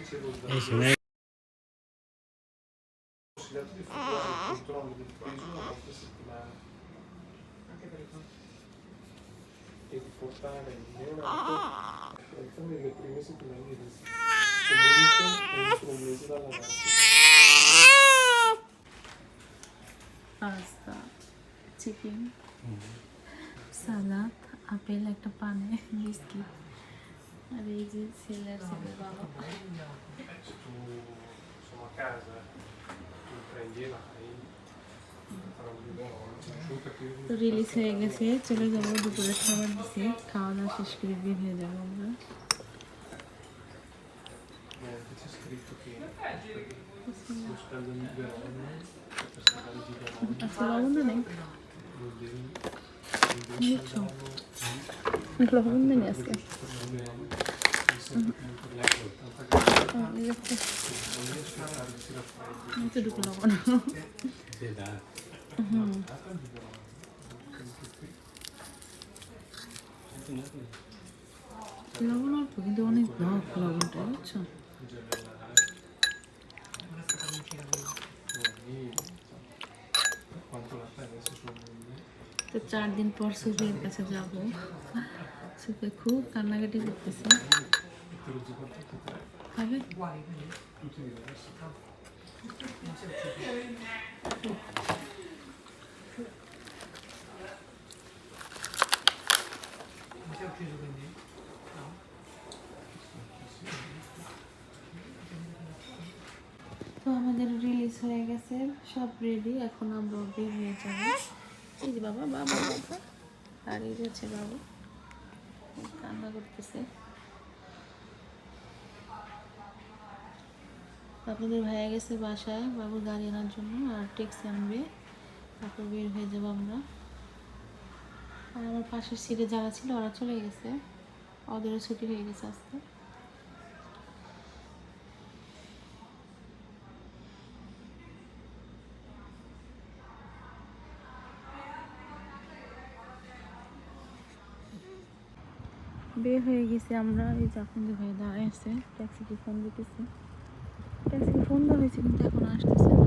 এই সময় consigliato di futuro del controllo del peso una volta a settimana e di portare il neonato almeno nelle prime settimane di vita comunque entro un mese dalla nascita. Pasta chicken salad apple একটা পানে biscuit আর এই যে ছেলে আর ছেলের বাবা Se tu insomma a casa tu prendi e vai farò un video conosciuta che তো release হয়ে গেছে চলে যাব দুপুরে খাবার দিছে খাওয়া দাওয়া শেষ করে বের হয়ে যাব আমরা আচ্ছা লবণ নেই লবণ নেই আজকে লবণ অল্প কিন্তু অনেক টক লবণটা বুঝছ তো চার দিন পর সুফিয়ার কাছে যাব। সুফিয়া খুব কান্নাকাটি করতেছে। Diversi তো আমাদের রিলিজ হয়ে গেছে, সব রেডি এখন আমরা বের হয়ে যাব। বাবা বাবা বাবা। আর এই হচ্ছে বাবু। কান্না করতেছে। আপনাদের ভাইয়া গেছে বাসায়, বাবুর গাড়ি আনার জন্য আর ট্যাক্সি আনবে। তারপর বের হয়ে যাব আমরা। আর আমার পাশের সিটে যারা ছিল ওরা চলে গেছে। ওদেরও ছুটি হয়ে গেছে আজকে। বের হয়ে গেছি আমরা। এই যে এখন যে ভাই দাঁড়ায় ট্যাক্সিকে ফোন দিতেছি। ফোন হয়েছে, কিন্তু এখন আসতেছে না।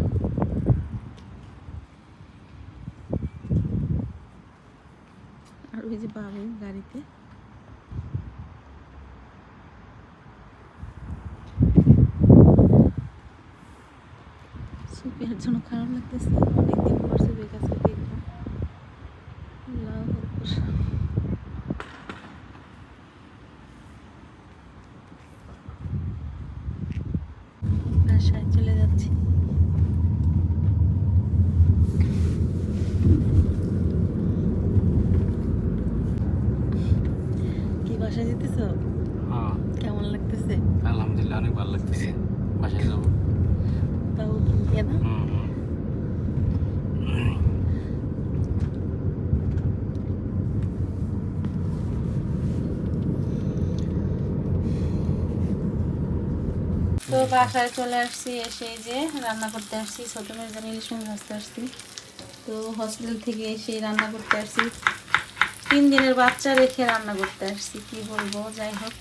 আর ওই যে বাবু গাড়িতে। জন্য খারাপ লাগতেছে। অনেকদিন পর সুপির কাছে বাসায় চলে যাচ্ছি। কি বাসায় যেতেছ? হ্যাঁ। কেমন লাগতেছে? আলহামদুলিল্লাহ অনেক ভালো লাগতেছে। বাসায় যাব তাও কিনতে না হুম হুম তো বাসায় চলে আসছি এসে যে রান্না করতে আসছি। ছোট মেয়ের জন্য ইলিশ মাছ ভাজতে আসছি। তো হসপিটাল থেকে এসে রান্না করতে আসছি। তিন দিনের বাচ্চা রেখে রান্না করতে আসছি, কি বলব? যাই হোক,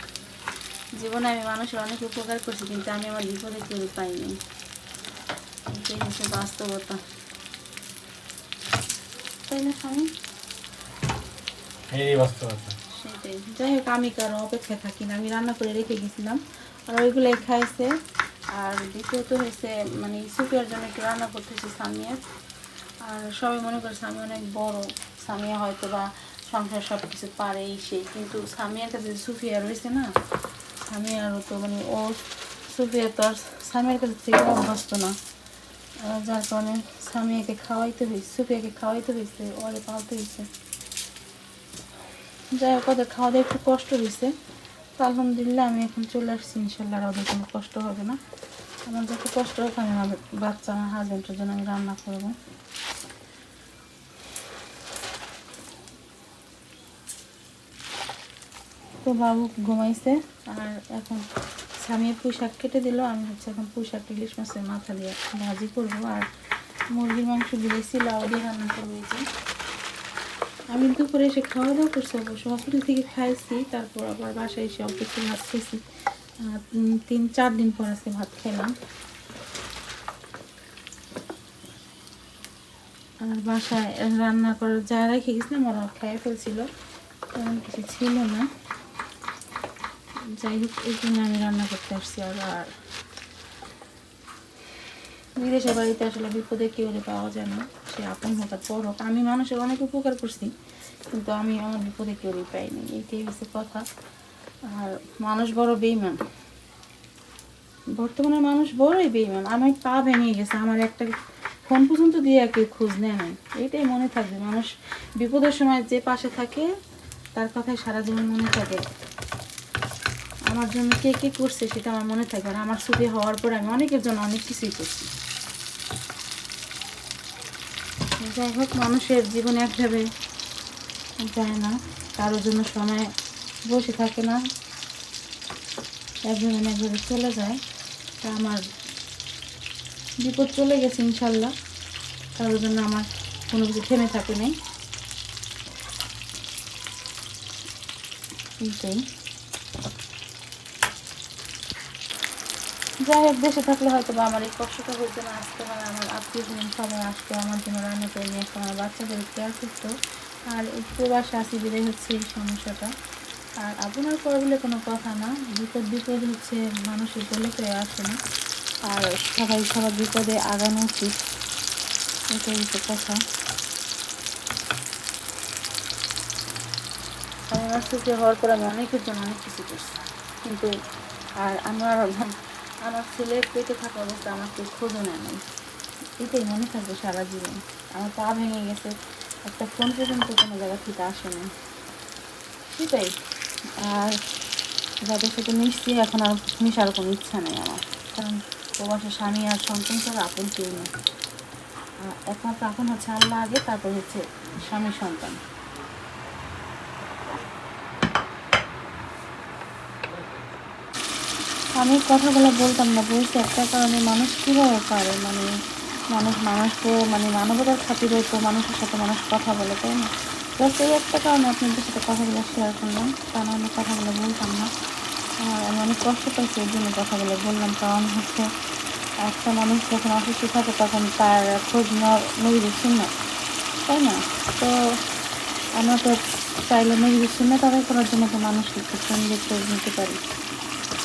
জীবনে আমি মানুষের অনেক উপকার করছি, কিন্তু আমি আমার বিপদে কেউ পাইনি। এটাই হচ্ছে বাস্তবতা। তাই না, স্বামী? বাস্তবতা। সেটাই যাই হোক আমি কারও অপেক্ষায় থাকি না, আমি রান্না করে রেখে গেছিলাম। আর ওইগুলোই খাইছে। আর দ্বিতীয়ত হয়েছে মানে সুপিয়ার জন্য একটু রান্না করতেছি সামিয়ার। আর সবাই মনে করে সামি অনেক বড়। সামিয়া হয়তো বা সংসার সব কিছু পারে সেই কিন্তু সামিয়ার কাছে সুফিয়া রয়েছে না সামিয়ারও তো মানে ও, সুফিয়া তো আর সামিয়ার কাছে থেকে অভ্যস্ত না। যার কারণে সামিয়াকে খাওয়াইতে হয়েছে সুফিয়াকে খাওয়াইতে হয়েছে ওরে পালতে হয়েছে যাই হোক, ওদের খাওয়া দাওয়া একটু কষ্ট হয়েছে তো আলহামদুলিল্লাহ আমি এখন চলে আসছি, ইনশাল্লাহ ওদের কোনো কষ্ট হবে না। আমার যত কষ্ট হোক আমি আমার বাচ্চা, আমার হাজব্যান্ডের জন্য আমি রান্না করব। তো বাবু ঘুমাইছে, আর এখন স্বামীর পুঁই শাক কেটে দিল। আমি হচ্ছে এখন পুঁই শাক ইলিশ মাছের মাথা দিয়ে ভাজি করব। আর মুরগির মাংস দিয়েছি, লাউ দিয়ে রান্না করব আমি দুপুরে এসে খাওয়া দাওয়া করছি, অবশ্য হসপিটাল থেকে খাইছি, তারপর আবার বাসায় এসে একটু ভাত খেয়েছি তিন, চার দিন পর আজকে ভাত খেলাম। আর বাসায় রান্না করে যা রেখে গেছিলাম, ওরা খেয়ে ফেলছিল। তেমন কিছু ছিল না। যাই হোক, এই জন্য আমি রান্না করতে আসছি আর বিদেশে বাড়িতে আসলে বিপদে কেউ পাওয়া যায় না? সে আপন হোক আর পর হোক। আমি মানুষের অনেক উপকার করছি, কিন্তু আমি আমার বিপদে কেউ পাইনি এইটাই হচ্ছে কথা। আর মানুষ বড় বেইমান বর্তমানে মানুষ বড়ই বেইমান আমার পা ভেঙে গেছে। আমার একটা ফোন পর্যন্ত দিয়ে কেউ খোঁজ নেয় নাই। এইটাই মনে থাকবে। মানুষ বিপদের সময় যে পাশে থাকে, তার কথাই সারা জীবন মনে থাকে। আমার জন্য কে কে করছে সেটা আমার মনে থাকবে আর আমার ছুটি হওয়ার পরে আমি অনেকের জন্য অনেক কিছুই করছি। যাই হোক মানুষের জীবনে একভাবে যায় না। কারোর জন্য সময় বসে থাকে না। একভাবে না একভাবে চলে যায়। তা আমার বিপদ চলে গেছে, ইনশাল্লাহ। কারোর জন্য আমার কোনো কিছু থেমে থাকে নেই। এইটাই। যাই হোক, দেশে থাকলে হয়তো বা আমার এই কষ্টটা হতো না আসতে মানে আমার আত্মীয় স্বজন সবাই আসতো, আমার জন্য রান্না করে নিয়ে আসতো, আমার বাচ্চাদের কেয়ার করতো আর প্রবাসে আসি বিদায় হচ্ছে এই সমস্যাটা। আর আপনার করে বলে কোনো কথা না, বিপদ বিপদ হচ্ছে, মানুষের বলে কেউ আসে না। আর সবাই সবার বিপদে আগানো উচিত, এটাই হচ্ছে কথা। আশ্চর্য হওয়ার পর আমি অনেকের জন্য অনেক কিছু করছি। কিন্তু, আর আমার আমার ছেলে পেটে থাকা অবস্থা আমার কেউ খোঁজও নেয় নাই এটাই মনে থাকবে সারা জীবন। আমার পা ভেঙে গেছে। একটা ফোন পর্যন্ত কোনো জায়গা থেকে আসে না সেটাই। আর যাদের সাথে মিশছি, এখন আর মিশার কোনো ইচ্ছা নেই আমার। কারণ প্রবাসে স্বামী আর সন্তান ছাড়া আপন কেউ নেই। একমাত্র আপন হচ্ছে আল্লাহ আগে, তারপর হচ্ছে স্বামী সন্তান। আমি কথাগুলো বলতাম না, বলছি একটা কারণে মানুষ কীভাবে পারে? মানে মানুষ মানুষকে মানে মানবতার খাতিরে তো মানুষের সাথে মানুষ কথা বলে, তাই না? জাস্ট এই একটা কারণে আপনাদের সাথে কথাগুলো শেয়ার করলাম, তা নাহলে কথাগুলো বলতাম না। আর আমি অনেক কষ্ট পাইছি এই জন্য কথাগুলো বললাম, কারণ হচ্ছে একটা মানুষ যখন অসুস্থ থাকে তখন তার খোঁজ নবীদের শুননা তাই না? তো আমরা তো চাইলে নবীদের শুনে তাদের করার জন্য তো মানুষকে খোঁজ নিতে পারি।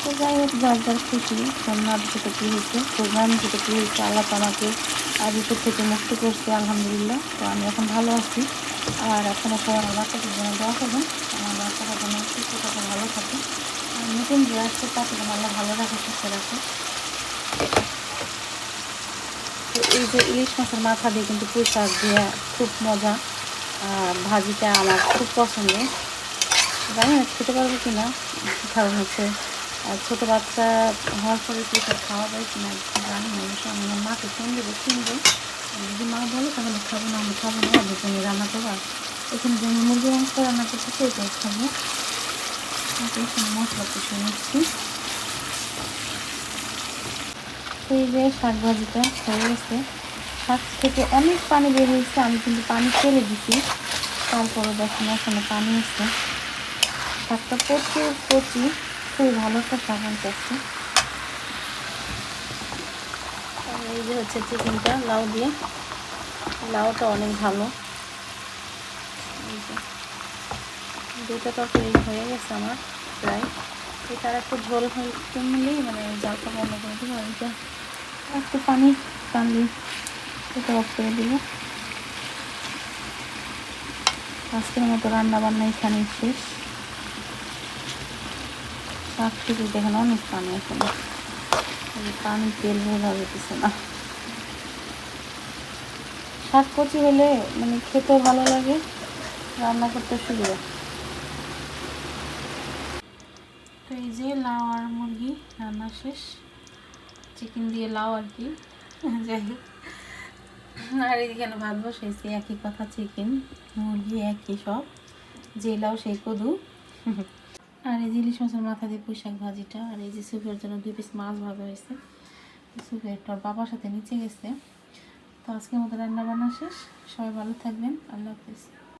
তো যাই হোক যার যার খুশি সোমনাথ সাথে কী হয়েছে। প্রোগ্রাম সাথে কী হয়েছে, আল্লাহ তো আমাকে আর থেকে মুক্ত করছে, আলহামদুলিল্লাহ। তো আমি এখন ভালো আছি। আর এখন সবাই আমার বাচ্চাদের জন্য দোয়া করবেন। আমার বাচ্চাটা যেন সুস্থ থাকে ভালো থাকে আর নতুন যে আসছে, তাকে যেন আল্লাহ ভালো রাখে, সুস্থ রাখে। তো এই যে ইলিশ মাছের মাথা দিয়ে কিন্তু পুঁই শাক দিয়ে খুব মজা। আর ভাজিটা আমার খুব পছন্দ জানি না, খেতে পারব কি না কারণ হচ্ছে ছোটো বাচ্চা হওয়ার পরে কি সব খাওয়া যায় কি না জানি না আমি আমার মাকে ফোন দেবো, কিনবো। যদি মা বলে, তাহলে খাব না, আমি খাব না জন্য রান্না করব এখানে যে আমি মুরগি মাংস রান্না করতেছি ওটাই খাব। মশলা কিছু নিচ্ছি। এই যে শাক ভাজিটা হয়ে গেছে। শাক থেকে অনেক পানি বের হয়েছে, আমি কিন্তু পানি ফেলে দিছি। তারপরে দেখুন এখানে পানি আছে শাকটা প্রচুর প্রচুর খুবই ভালো একটা আনতেছে আর এই যে হচ্ছে চিকেনটা, লাউ দিয়ে। লাউটা অনেক ভালো। দুইটা তরকারি হয়ে গেছে আমার, প্রায়। এটার একটু ঝোল হয়ে নিলেই মানে জালটা বন্ধ করে দিব। আর এটা একটু পানি টানলি এটা অফ করে দিব। আজকের মতো রান্না বান্না এখানেই শেষ। শাক থেকে দেখেন অনেক পানি এখন। পানি তেল বোঝা যেতেছে না। শাক কচি হলে মানে খেতেও ভালো লাগে, রান্না করতে সুবিধা। তো এই যে লাউ আর মুরগি, রান্না শেষ। চিকেন দিয়ে লাউ আর কি। যাই হোক। আর এখানে ভাত বসাইছি, একই কথা চিকেন, মুরগি একই সব। যে লাউ সেই কদু। আর এই যে ইলিশ মাছের মাথা দিয়ে পুঁইশাক ভাজিটা, আর এই যে সুপের জন্য দুই পিস মাছ ভাজা হয়েছে। সুপের তোর বাবার সাথে নিচে গেছে। তো আজকের মতো রান্না বান্না শেষ। সবাই ভালো থাকবেন। আল্লাহ হাফিজ।